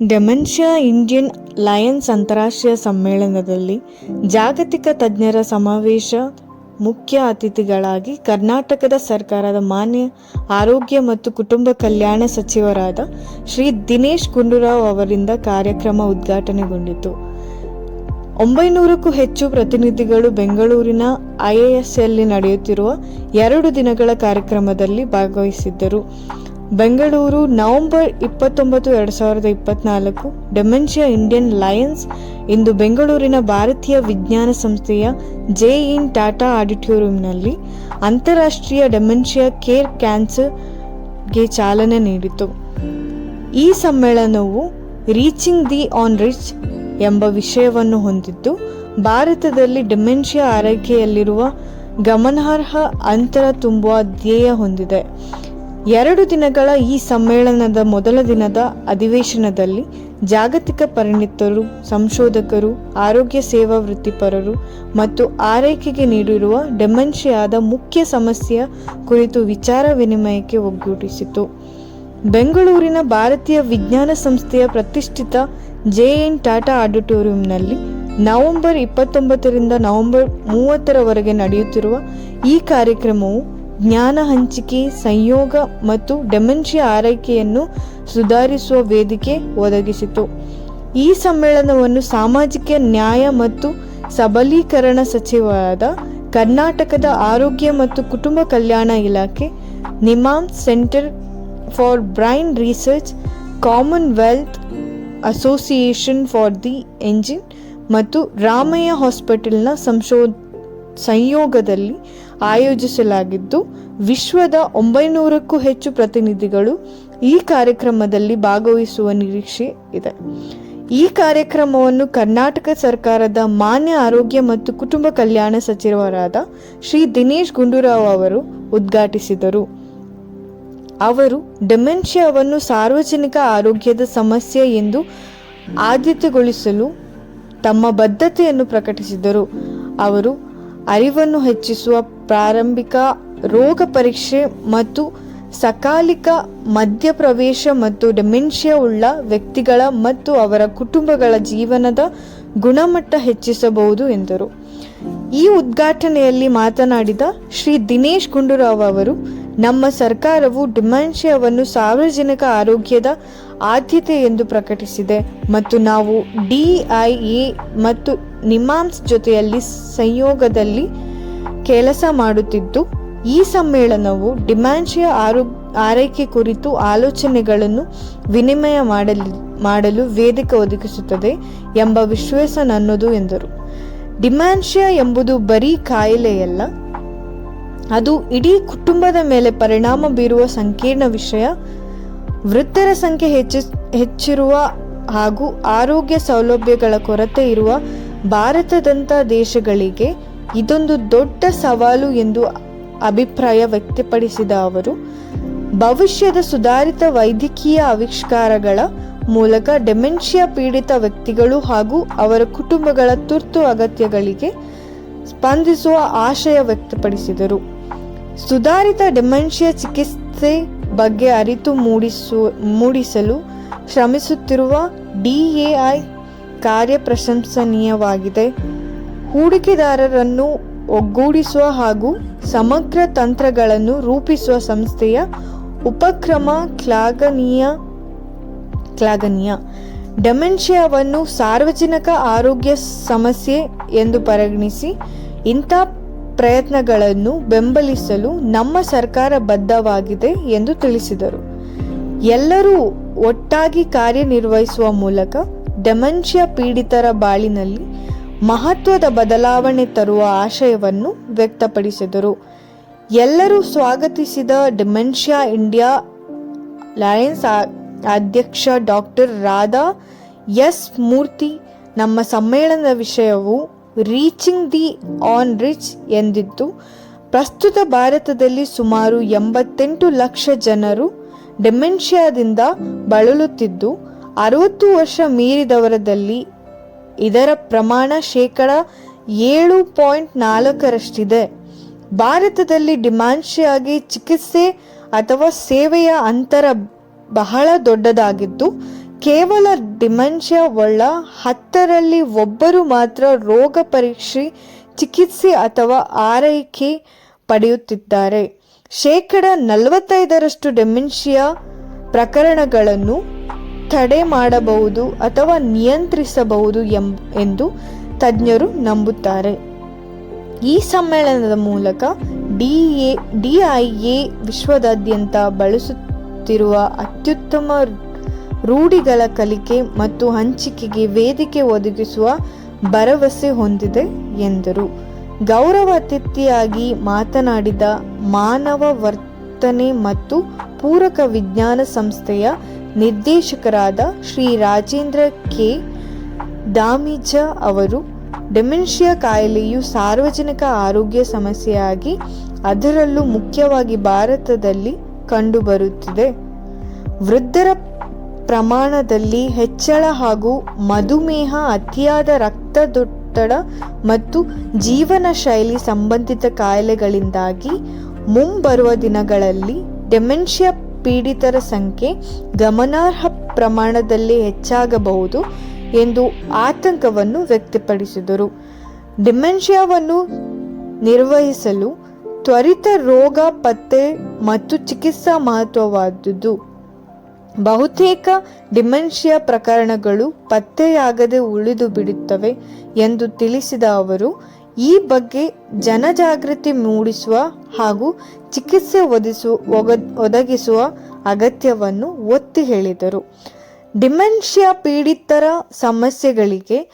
Dementia Indian Lions ಅಂತಾರಾಷ್ಟ್ರೀಯ ಸಮ್ಮೇಳನದಲ್ಲಿ ಜಾಗತಿಕ ತಜ್ಞರ ಸಮಾವೇಶ ಮುಖ್ಯ ಅತಿಥಿಗಳಾಗಿ ಕರ್ನಾಟಕದ ಸರ್ಕಾರದ ಮಾನ್ಯ ಆರೋಗ್ಯ ಮತ್ತು ಕುಟುಂಬ ಕಲ್ಯಾಣ ಸಚಿವರಾದ ಶ್ರೀ ದಿನೇಶ್ ಗುಂಡೂರಾವ್ ಅವರಿಂದ ಕಾರ್ಯಕ್ರಮ ಉದ್ಘಾಟನೆಗೊಂಡಿತು. ಒಂಬೈನೂರಕ್ಕೂ ಹೆಚ್ಚು ಪ್ರತಿನಿಧಿಗಳು ಬೆಂಗಳೂರಿನ ಐಎಎಸ್ಎಲ್ಲಿ ನಡೆಯುತ್ತಿರುವ ಎರಡು ದಿನಗಳ ಕಾರ್ಯಕ್ರಮದಲ್ಲಿ ಭಾಗವಹಿಸಿದ್ದರು. ಬೆಂಗಳೂರು, ನವೆಂಬರ್ ಇಪ್ಪತ್ತೊಂಬತ್ತು, ಎರಡು ಸಾವಿರದ ಇಪ್ಪತ್ನಾಲ್ಕು. ಡೆಮೆನ್ಷಿಯಾ ಇಂಡಿಯನ್ ಲಯನ್ಸ್ ಇಂದು ಬೆಂಗಳೂರಿನ ಭಾರತೀಯ ವಿಜ್ಞಾನ ಸಂಸ್ಥೆಯ ಜೆ ಇನ್ ಟಾಟಾ ಆಡಿಟೋರಿಯಂನಲ್ಲಿ ಅಂತಾರಾಷ್ಟ್ರೀಯ ಡೆಮೆನ್ಷಿಯಾ ಕೇರ್ ಕ್ಯಾನ್ಸರ್ಗೆ ಚಾಲನೆ ನೀಡಿತು. ಈ ಸಮ್ಮೇಳನವು ರೀಚಿಂಗ್ ದಿ ಆನ್ ರಿಚ್ ಎಂಬ ವಿಷಯವನ್ನು ಹೊಂದಿದ್ದು, ಭಾರತದಲ್ಲಿ ಡೆಮೆನ್ಷಿಯಾ ಆರೈಕೆಯಲ್ಲಿರುವ ಗಮನಾರ್ಹ ಅಂತರ ತುಂಬುವ ಧ್ಯೇಯ ಹೊಂದಿದೆ. ಎರಡು ದಿನಗಳ ಈ ಸಮ್ಮೇಳನದ ಮೊದಲ ದಿನದ ಅಧಿವೇಶನದಲ್ಲಿ ಜಾಗತಿಕ ಪರಿಣಿತರು, ಸಂಶೋಧಕರು, ಆರೋಗ್ಯ ಸೇವಾ ವೃತ್ತಿಪರರು ಮತ್ತು ಆರೈಕೆಗೆ ನೀಡಿರುವ ಡೆಮೆನ್ಷಿಯಾದ ಮುಖ್ಯ ಸಮಸ್ಯೆಯ ಕುರಿತು ವಿಚಾರ ವಿನಿಮಯಕ್ಕೆ ಒಗ್ಗೂಡಿಸಿತು. ಬೆಂಗಳೂರಿನ ಭಾರತೀಯ ವಿಜ್ಞಾನ ಸಂಸ್ಥೆಯ ಪ್ರತಿಷ್ಠಿತ ಜೆ ಎನ್ ಟಾಟಾ ಆಡಿಟೋರಿಯಂನಲ್ಲಿ ನವೆಂಬರ್ ಇಪ್ಪತ್ತೊಂಬತ್ತರಿಂದ ನವೆಂಬರ್ ಮೂವತ್ತರವರೆಗೆ ನಡೆಯುತ್ತಿರುವ ಈ ಕಾರ್ಯಕ್ರಮವು ಜ್ಞಾನ ಹಂಚಿಕೆ, ಸಂಯೋಗ ಮತ್ತು ಡೆಮೆನ್ಷಿಯಾ ಆರೈಕೆಯನ್ನು ಸುಧಾರಿಸುವ ವೇದಿಕೆ ಒದಗಿಸಿತು. ಈ ಸಮ್ಮೇಳನವನ್ನು ಸಾಮಾಜಿಕ ನ್ಯಾಯ ಮತ್ತು ಸಬಲೀಕರಣ ಸಚಿವರಾದ ಕರ್ನಾಟಕದ ಆರೋಗ್ಯ ಮತ್ತು ಕುಟುಂಬ ಕಲ್ಯಾಣ ಇಲಾಖೆ, ನಿಮಾಮ್ centre for brain research, Commonwealth association for the engine ಮತ್ತು ರಾಮಯ್ಯ ಹಾಸ್ಪಿಟಲ್ನ ಸಂಶೋ ಸಂಯೋಗದಲ್ಲಿ ಆಯೋಜಿಸಲಾಗಿದ್ದು, ವಿಶ್ವದ ಒಂಬೈನೂರಕ್ಕೂ ಹೆಚ್ಚು ಪ್ರತಿನಿಧಿಗಳು ಈ ಕಾರ್ಯಕ್ರಮದಲ್ಲಿ ಭಾಗವಹಿಸುವ ನಿರೀಕ್ಷೆ ಇದೆ. ಈ ಕಾರ್ಯಕ್ರಮವನ್ನು ಕರ್ನಾಟಕ ಸರ್ಕಾರದ ಮಾನ್ಯ ಆರೋಗ್ಯ ಮತ್ತು ಕುಟುಂಬ ಕಲ್ಯಾಣ ಸಚಿವರಾದ ಶ್ರೀ ದಿನೇಶ್ ಗುಂಡೂರಾವ್ ಅವರು ಉದ್ಘಾಟಿಸಿದರು. ಅವರು, ಡೆಮೆನ್ಷಿಯಾವನ್ನು ಸಾರ್ವಜನಿಕ ಆರೋಗ್ಯದ ಸಮಸ್ಯೆ ಎಂದು ಆದ್ಯತೆಗೊಳಿಸಲು ತಮ್ಮ ಬದ್ಧತೆಯನ್ನು ಪ್ರಕಟಿಸಿದರು. ಅವರು ಅರಿವನ್ನು ಹೆಚ್ಚಿಸುವ ಪ್ರಾರಂಭಿಕ ರೋಗ ಪರೀಕ್ಷೆ ಮತ್ತು ಸಕಾಲಿಕ ಮಧ್ಯಪ್ರವೇಶ ಮತ್ತು ಡೆಮೆನ್ಷಿಯಾ ಉಳ್ಳ ವ್ಯಕ್ತಿಗಳ ಮತ್ತು ಅವರ ಕುಟುಂಬಗಳ ಜೀವನದ ಗುಣಮಟ್ಟ ಹೆಚ್ಚಿಸಬಹುದು ಎಂದರು. ಈ ಉದ್ಘಾಟನೆಯಲ್ಲಿ ಮಾತನಾಡಿದ ಶ್ರೀ ದಿನೇಶ್ ಗುಂಡೂರಾವ್ ಅವರು, ನಮ್ಮ ಸರ್ಕಾರವು ಡಿಮೆನ್ಷಿಯಾವನ್ನು ಸಾರ್ವಜನಿಕ ಆರೋಗ್ಯದ ಆದ್ಯತೆ ಎಂದು ಪ್ರಕಟಿಸಿದೆ ಮತ್ತು ನಾವು ಡಿಐಎ ಮತ್ತು ನಿಮಾಮ್ಸ್ ಜೊತೆಯಲ್ಲಿ ಸಂಯೋಗದಲ್ಲಿ ಕೆಲಸ ಮಾಡುತ್ತಿದ್ದು, ಈ ಸಮ್ಮೇಳನವು ಡಿಮ್ಯಾನ್ಷಿಯಾ ಆರೋ, ಆರೈಕೆ ಕುರಿತು ಆಲೋಚನೆಗಳನ್ನು ವಿನಿಮಯ ಮಾಡಲಿ, ಮಾಡಲು ವೇದಿಕೆ ಒದಗಿಸುತ್ತದೆ ಎಂಬ ವಿಶ್ವಾಸ ನನ್ನದು ಎಂದರು. ಡಿಮ್ಯಾನ್ಷಿಯಾ ಎಂಬುದು ಬರೀ ಕಾಯಿಲೆಯಲ್ಲ, ಅದು ಇಡೀ ಕುಟುಂಬದ ಮೇಲೆ ಪರಿಣಾಮ ಬೀರುವ ಸಂಕೀರ್ಣ ವಿಷಯ ವೃದ್ಧರ ಸಂಖ್ಯೆ ಹೆಚ್ಚಿ, ಹೆಚ್ಚಿರುವ ಹಾಗೂ ಆರೋಗ್ಯ ಸೌಲಭ್ಯಗಳ ಕೊರತೆ ಇರುವ ಭಾರತದಂಥ ದೇಶಗಳಿಗೆ ಇದೊಂದು ದೊಡ್ಡ ಸವಾಲು ಎಂದು ಅಭಿಪ್ರಾಯ ವ್ಯಕ್ತಪಡಿಸಿದ ಅವರು, ಭವಿಷ್ಯದ ಸುಧಾರಿತ ವೈದ್ಯಕೀಯ ಆವಿಷ್ಕಾರಗಳ ಮೂಲಕ ಡೆಮೆನ್ಷಿಯಾ ಪೀಡಿತ ವ್ಯಕ್ತಿಗಳು ಹಾಗೂ ಅವರ ಕುಟುಂಬಗಳ ತುರ್ತು ಅಗತ್ಯಗಳಿಗೆ ಸ್ಪಂದಿಸುವ ಆಶಯ ವ್ಯಕ್ತಪಡಿಸಿದರು. ಸುಧಾರಿತ ಡೆಮೆನ್ಷಿಯಾ ಚಿಕಿತ್ಸೆ ಬಗ್ಗೆ ಅರಿತು ಮೂಡಿಸು, ಮೂಡಿಸಲು ಶ್ರಮಿಸುತ್ತಿರುವ ಡಿಎಐ ಕಾರ್ಯ ಪ್ರಶಂಸನೀಯವಾಗಿದೆ ಹೂಡಿಕೆದಾರರನ್ನು ಒಗ್ಗೂಡಿಸುವ ಹಾಗೂ ಸಮಗ್ರ ತಂತ್ರಗಳನ್ನು ರೂಪಿಸುವ ಸಂಸ್ಥೆಯ ಉಪಕ್ರಮ ಕ್ಲಾಗನೀಯ ಕ್ಲಾಗನೀಯ ಡೆಮೆನ್ಷಿಯಾವನ್ನು ಸಾರ್ವಜನಿಕ ಆರೋಗ್ಯ ಸಮಸ್ಯೆ ಎಂದು ಪರಿಗಣಿಸಿ ಇಂಥ ಪ್ರಯತ್ನಗಳನ್ನು ಬೆಂಬಲಿಸಲು ನಮ್ಮ ಸರ್ಕಾರ ಬದ್ಧವಾಗಿದೆ ಎಂದು ತಿಳಿಸಿದರು. ಎಲ್ಲರೂ ಒಟ್ಟಾಗಿ ಕಾರ್ಯನಿರ್ವಹಿಸುವ ಮೂಲಕ ಡೆಮೆನ್ಷಿಯಾ ಪೀಡಿತರ ಬಾಳಿನಲ್ಲಿ ಮಹತ್ವದ ಬದಲಾವಣೆ ತರುವ ಆಶಯವನ್ನು ವ್ಯಕ್ತಪಡಿಸಿದರು. ಎಲ್ಲರೂ ಸ್ವಾಗತಿಸಿದ ಡೆಮೆನ್ಷಿಯಾ ಇಂಡಿಯಾ ಲಯನ್ಸ್ ಅಧ್ಯಕ್ಷ ಡಾಕ್ಟರ್ ರಾಧಾ ಎಸ್ ಮೂರ್ತಿ, ನಮ್ಮ ಸಮ್ಮೇಳನದ ವಿಷಯವು ರೀಚಿಂಗ್ ದಿ ಆನ್ ರಿಚ್ ಎಂದಿದ್ದು ಪ್ರಸ್ತುತ ಭಾರತದಲ್ಲಿ ಸುಮಾರು ಎಂಬತ್ತೆಂಟು ಲಕ್ಷ ಜನರು ಡೆಮೆನ್ಷಿಯಾದಿಂದ ಬಳಲುತ್ತಿದ್ದು, ಅರವತ್ತು ವರ್ಷ ಮೀರಿದವರದಲ್ಲಿ ಇದರ ಪ್ರಮಾಣ ಶೇಕಡ ಏಳು ಪಾಯಿಂಟ್ ನಾಲ್ಕರಷ್ಟಿದೆ. ಭಾರತದಲ್ಲಿ ಡಿಮಾನ್ಶಿಯಾಗಿ ಚಿಕಿತ್ಸೆ ಅಥವಾ ಸೇವೆಯ ಅಂತರ ಬಹಳ ದೊಡ್ಡದಾಗಿದ್ದು ಕೇವಲ ಡಿಮೆನ್ಷಿಯಾ ಒಳ್ಳ ಹತ್ತರಲ್ಲಿ ಒಬ್ಬರು ಮಾತ್ರ ರೋಗ ಪರೀಕ್ಷೆ, ಚಿಕಿತ್ಸೆ ಅಥವಾ ಆರೈಕೆ ಪಡೆಯುತ್ತಿದ್ದಾರೆ. ಶೇಕಡ ನಲವತ್ತೈದರಷ್ಟು ಡೆಮೆನ್ಷಿಯಾ ಪ್ರಕರಣಗಳನ್ನು ತಡೆ ಮಾಡಬಹುದು ಅಥವಾ ನಿಯಂತ್ರಿಸಬಹುದು ಎಂ, ಎಂದು ತಜ್ಞರು ನಂಬುತ್ತಾರೆ. ಈ ಸಮ್ಮೇಳನದ ಮೂಲಕ ಡಿಎ, ಡಿಐಎ ವಿಶ್ವದಾದ್ಯಂತ ಬಳಸುತ್ತಿರುವ ಅತ್ಯುತ್ತಮ ರೂಢಿಗಳ ಕಲಿಕೆ ಮತ್ತು ಹಂಚಿಕೆಗೆ ವೇದಿಕೆ ಒದಗಿಸುವ ಭರವಸೆ ಹೊಂದಿದೆ ಎಂದರು. ಗೌರವ ಅತಿಥಿಯಾಗಿ ಮಾತನಾಡಿದ ಮಾನವ ವರ್ತನೆ ಮತ್ತು ಪೂರಕ ವಿಜ್ಞಾನ ಸಂಸ್ಥೆಯ ನಿರ್ದೇಶಕರಾದ ಶ್ರೀ ರಾಜೇಂದ್ರ ಕೆ. ದಾಮಿಜ ಅವರು, ಡೆಮೆನ್ಷಿಯಾ ಕಾಯಿಲೆಯು ಸಾರ್ವಜನಿಕ ಆರೋಗ್ಯ ಸಮಸ್ಯೆಯಾಗಿ ಅದರಲ್ಲೂ ಮುಖ್ಯವಾಗಿ ಭಾರತದಲ್ಲಿ ಕಂಡುಬರುತ್ತಿದೆ. ವೃದ್ಧರ ಪ್ರಮಾಣದಲ್ಲಿ ಹೆಚ್ಚಳ ಹಾಗೂ ಮಧುಮೇಹ, ಅತಿಯಾದ ರಕ್ತದೊತ್ತಡ ಮತ್ತು ಜೀವನ ಶೈಲಿ ಸಂಬಂಧಿತ ಕಾಯಿಲೆಗಳಿಂದಾಗಿ ಮುಂಬರುವ ದಿನಗಳಲ್ಲಿ ಡೆಮೆನ್ಷಿಯಾ ಪೀಡಿತರ ಸಂಖ್ಯೆ ಗಮನಾರ್ಹ ಪ್ರಮಾಣದಲ್ಲಿ ಹೆಚ್ಚಾಗಬಹುದು ಎಂದು ಆತಂಕವನ್ನು ವ್ಯಕ್ತಪಡಿಸಿದರು. ಡಿಮೆನ್ಷಿಯಾವನ್ನು ನಿರ್ವಹಿಸಲು ತ್ವರಿತ ರೋಗ, ಪತ್ತೆ ಮತ್ತು ಚಿಕಿತ್ಸಾ ಮಹತ್ವವಾದುದು. ಬಹುತೇಕ ಡಿಮೆನ್ಷಿಯಾ ಪ್ರಕರಣಗಳು ಪತ್ತೆಯಾಗದೆ ಉಳಿದು ಬಿಡುತ್ತವೆ ಎಂದು ತಿಳಿಸಿದ ಅವರು, ಈ ಬಗ್ಗೆ ಜನಜಾಗೃತಿ ಮೂಡಿಸುವ ಹಾಗೂ ಚಿಕಿತ್ಸೆ ಒದಿಸು ಒದಗಿಸುವ ಅಗತ್ಯವನ್ನು ಒತ್ತಿ ಹೇಳಿದರು. ಡಿಮೆನ್ಷಿಯಾ ಪೀಡಿತರ ಸಮಸ್ಯೆಗಳಿಗೆ